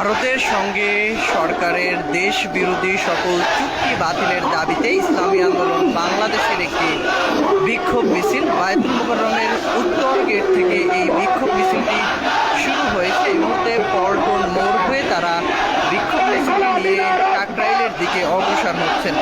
ভারতের সঙ্গে সরকারের দেশ বিরোধী সকল চুক্তি বাতিলের দাবিতে ইসলামী আন্দোলন বাংলাদেশের একটি বিক্ষোভ মিছিল। বায়তুল মোকাররমের উত্তর গেট থেকে এই বিক্ষোভ মিছিলটি শুরু হয়েছে। এই মুহূর্তে পল্টন মোড় হয়ে তারা বিক্ষোভ মিছিলটি নিয়ে কাকরাইলের দিকে অগ্রসর হচ্ছেন।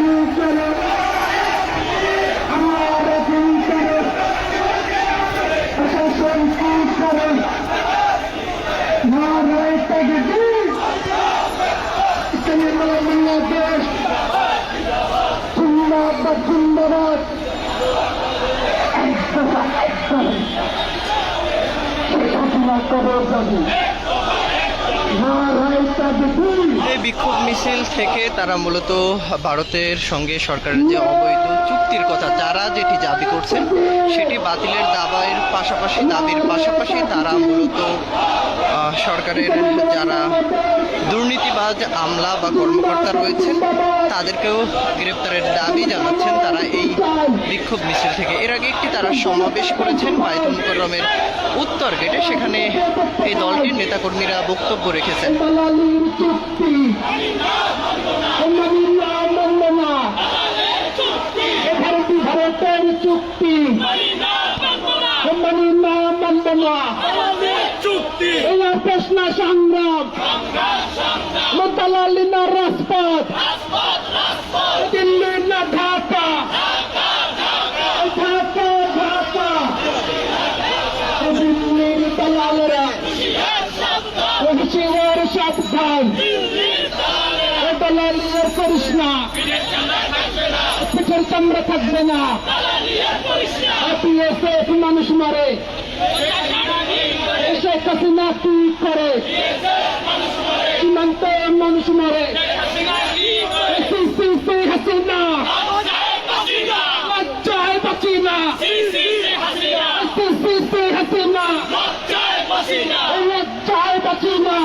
প্রশাসন কি করে আমার কি করে প্রশাসন এই বিক্ষোভ মিছিল থেকে তারা মূলত ভারতের সঙ্গে সরকারের যে অবৈধ চুক্তির কথা তারা যেটি দাবি করছেন, সেটি বাতিলের দাবির পাশাপাশি দাবির পাশাপাশি তারা মূলত সরকারের যারা দুর্নীতিবাজ আমলা বা কর্মকর্তা রয়েছেন, তাদেরকেও গ্রেপ্তারের দাবি জানাচ্ছেন। বিক্ষোভ মিছিল থেকে। এর আগে একটি তারা সমাবেশ করেছেন বায়তুল মুকররমের উত্তর গেটে। সেখানে এই দলটির নেতাকর্মীরা বক্তব্য রেখেছেন। চুক্তি চুক্তি এই রাজপথ। করিস না পিছন চামড়া থাকবে না। বিএসএফ মানুষ মারে। এসে কাসিনা কি করে। সীমান্তে মানুষ মারে। হাসিনা। লজ্জায় বাঁচি না হাসিনা। লজ্জায় বাঁচি না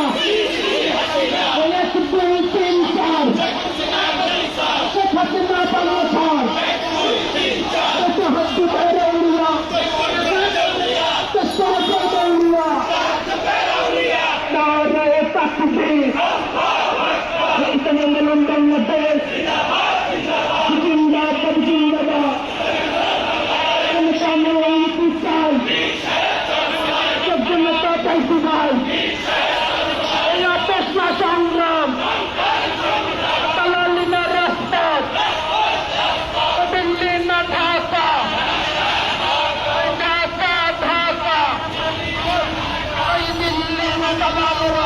Cavalo